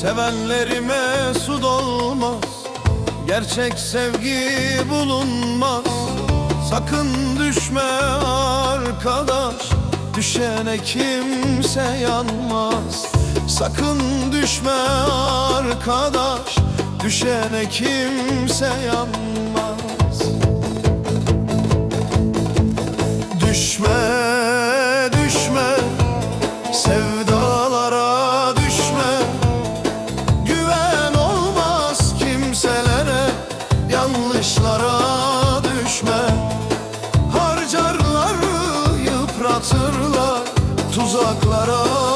Sevenlerime su dolmaz Gerçek sevgi bulunmaz. Sakın düşme arkadaş Düşene kimse yanmaz. Sakın düşme arkadaş Düşene kimse yanmaz. Düşme, düşme Sevdalara Yanlışlara düşme. Harcarlar, yıpratırlar Tuzaklara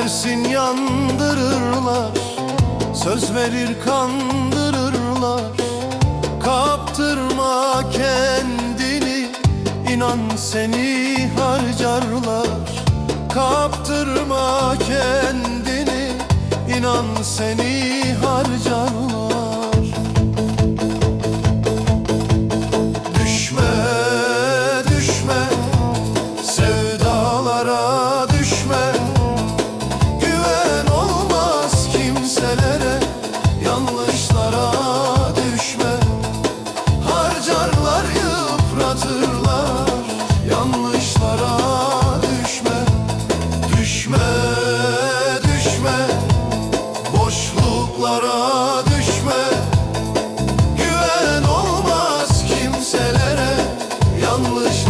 Seversin yandırırlar Söz verir kandırırlar. Kaptırma kendini inan seni harcarlar. Kaptırma kendini inan seni harcarlar yollara düşme Güven olmaz kimselere. Yanlış